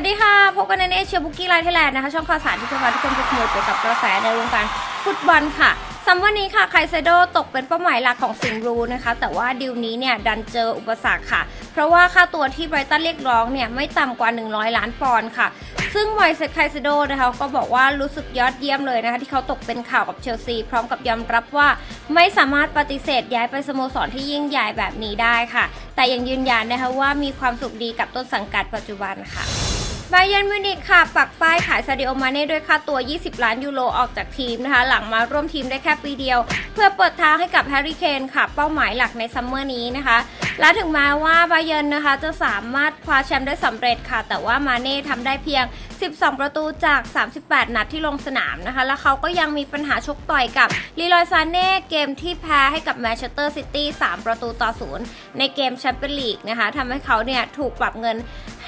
วัสดีค่ะ พบกันในเอเชียบุกกี้ไลท์ไทยแลนด์นะคะ ช่องข่าวสารที่จะพาทุกคนไปขโมยเกี่ยวกับกระแสในวงการฟุตบอลค่ะซัมวันนี้ค่ะไคเซโดตกเป็นเป้าหมายหลักของสิงห์บลูนะคะ แต่ว่าดีลนี้เนี่ยดันเจออุปสรรคค่ะ เพราะว่าค่าตัวที่ไบรตันเรียกร้องเนี่ยไม่ต่ำกว่า 100 ล้านปอนด์ค่ะ ซึ่งไวเซตไคเซโดนะคะก็บอกว่ารู้สึกยอดเยี่ยมเลยนะคะ ที่เขาตกเป็นข่าวกับเชลซี พร้อมกับยอมรับว่าไม่สามารถปฏิเสธย้ายไปสโมสรที่ยิ่งใหญ่แบบนี้ได้ค่ะ แต่ยังยืนยันนะคะว่ามีความสุขดีกับต้นสังกัดปัจจุบันค่ะ บาเยนมิวนิกค่ะ ปักป้ายขายซาดิโอมาเน่ด้วยค่าตัว 20 ล้านยูโรออกจากทีมนะคะ หลังมาร่วมทีมได้แค่ปีเดียว เพื่อเปิดทางให้กับแฮร์รี่เคนค่ะ เป้าหมายหลักในซัมเมอร์นี้นะคะ และถึงแม้ว่าบาเยนนะคะจะสามารถคว้าแชมป์ได้สำเร็จค่ะ แต่ว่ามาเน่ทำได้เพียง 12 ประตูจาก 38 นัดที่ลงสนามนะคะ แล้วเขาก็ยังมีปัญหาชกต่อยกับลีลอยซานเน่เกมที่แพ้ให้กับแมนเชสเตอร์ซิตี้3ประตูต่อศูนย์ในเกมแชมเปี้ยนลีกนะคะทำให้เขาเนี่ยถูกปรับเงิน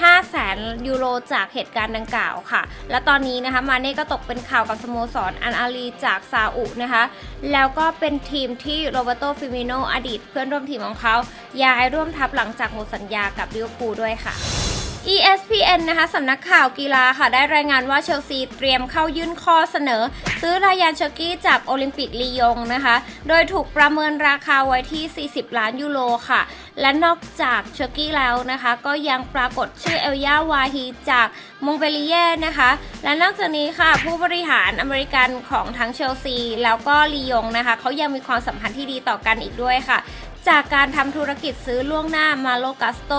5แสนยูโรจากเหตุการณ์ดังกล่าวค่ะ และตอนนี้นะคะมาเน่ก็ตกเป็นข่าวกับสโมสรอันอาลีจากซาอุนะคะ แล้วก็เป็นทีมที่โรเบโตฟิมิโนอดีตเพื่อนร่วมทีมของเขาย้ายร่วมทัพหลังจากหมดสัญญากับลิเวอร์พูลด้วยค่ะ ESPN นะคะสำนักข่าวกีฬาค่ะ ได้รายงานว่าเชลซีเตรียมเข้ายื่นข้อเสนอ ซื้อรายานเชอร์กี้จากโอลิมปิกลียงนะคะ โดยถูกประเมินราคาไว้ที่ 40 ล้านยูโรค่ะ และนอกจากเชอร์กี้แล้วนะคะ ก็ยังปรากฏชื่อเอลยาวาฮีจากมงเปลีเย่นะคะ และนอกจากนี้ค่ะ ผู้บริหารอเมริกันของทั้งเชลซีแล้วก็ลียงนะคะเขายังมีความสัมพันธ์ที่ดีต่อกันอีกด้วยค่ะ จากการทำธุรกิจซื้อล่วงหน้ามาโลกัสโต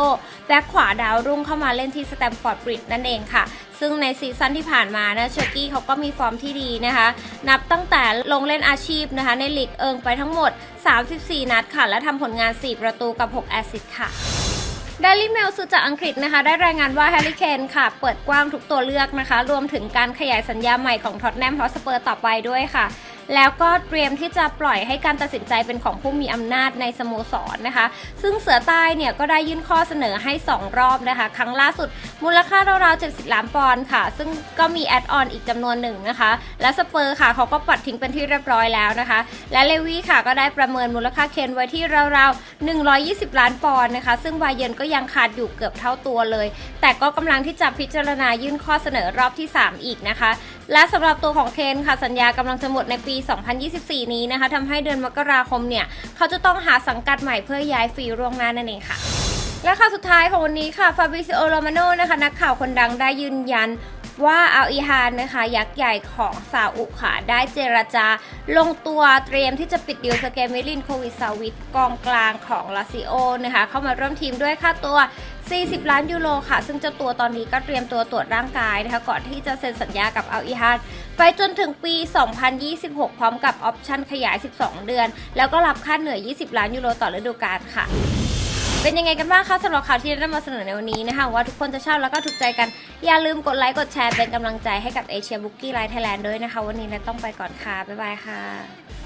แบ็คขวาดาวรุ่งเข้ามาเล่นที่สแตมฟอร์ดบริดจ์นั่นเองค่ะ ซึ่งในซีซั่นที่ผ่านมานะเชอร์กี้เขาก็มีฟอร์มที่ดีนะคะ นับตั้งแต่ลงเล่นอาชีพนะคะ ในลีกเอิงไปทั้งหมด 34 นัดค่ะ และทำผลงาน 4 ประตูกับ 6 แอสซิสต์ค่ะ d ดลี่เมลสื่อจากอังกฤษนะคะ ได้รายงานว่าแฮร์รี่เคนค่ะ เปิดกว้างทุกตัวเลือกนะคะ รวมถึงการขยายสัญญาใหม่ของท็อตแนมฮอสเปอร์ต่อไปด้วยค่ะ แล้วก็เตรียมที่จะปล่อยให้การตัดสินใจเป็นของผู้มีอำนาจในสโมสรนะคะ ซึ่งเสือใต้เนี่ยก็ได้ยื่นข้อเสนอให้ 2 รอบนะคะ ครั้งล่าสุดมูลค่าราวๆ70 ล้านปอนด์ค่ะ ซึ่งก็มีแอดออนอีกจำนวนหนึ่งนะคะ และสเปอร์ค่ะเขาก็ปัดทิ้งเป็นที่เรียบร้อยแล้วนะคะ และเลวี่ค่ะก็ได้ประเมินมูลค่าเคนไว้ที่ราวๆ120 ล้านปอนด์นะคะ ซึ่งบาเยนก็ยังขาดอยู่เกือบเท่าตัวเลย แต่ก็กำลังที่จะพิจารณายื่นข้อเสนอรอบที่ 3 อีกนะคะ และสำหรับตัวของเคนค่ะสัญญากำลังจะหมดในปี2024 นี้นะคะทำให้เดือนมกราคมเนี่ย เขาจะต้องหาสังกัดใหม่เพื่อย้ายฟรีร่วงหน้านั่นเองค่ะ และข่าวสุดท้ายของวันนี้ค่ะฟาบริซิโอโรมาโนนะคะ นักข่าวคนดังได้ยืนยันว่าอัลอีฮานนะคะยักษ์ใหญ่ของซาอุค่ะ ได้เจรจาลงตัวเตรียมที่จะปิดดีลสเกมิลินโควิดซาวิตกองกลางของลาซิโอนะคะ เข้ามาร่วมทีมด้วยค่าตัว 40 ล้านยูโรค่ะ ซึ่งเจ้าตัวตอนนี้ก็เตรียมตัวตรวจร่างกายนะคะก่อนที่จะเซ็นสัญญากับอัลอีฮานไปจนถึงปี 2026 พร้อมกับออปชั่นขยาย 12 เดือน แล้วก็รับค่าเหนื่อย 20 ล้านยูโรต่อฤดูกาลค่ะเป็นยังไงกันบ้างคะสำหรับข่าวที่ได้นำมาเสนอในวันนี้นะคะว่าทุกคนจะชอบแล้วก็ถูกใจกัน อย่าลืมกดไลค์กดแชร์เป็นกำลังใจให้กับเอเชียบุ๊กกี้ไลท์ไทยแลนด์ด้วยนะคะ วันนี้เราต้องไปก่อนค่ะ บ๊ายบายค่ะ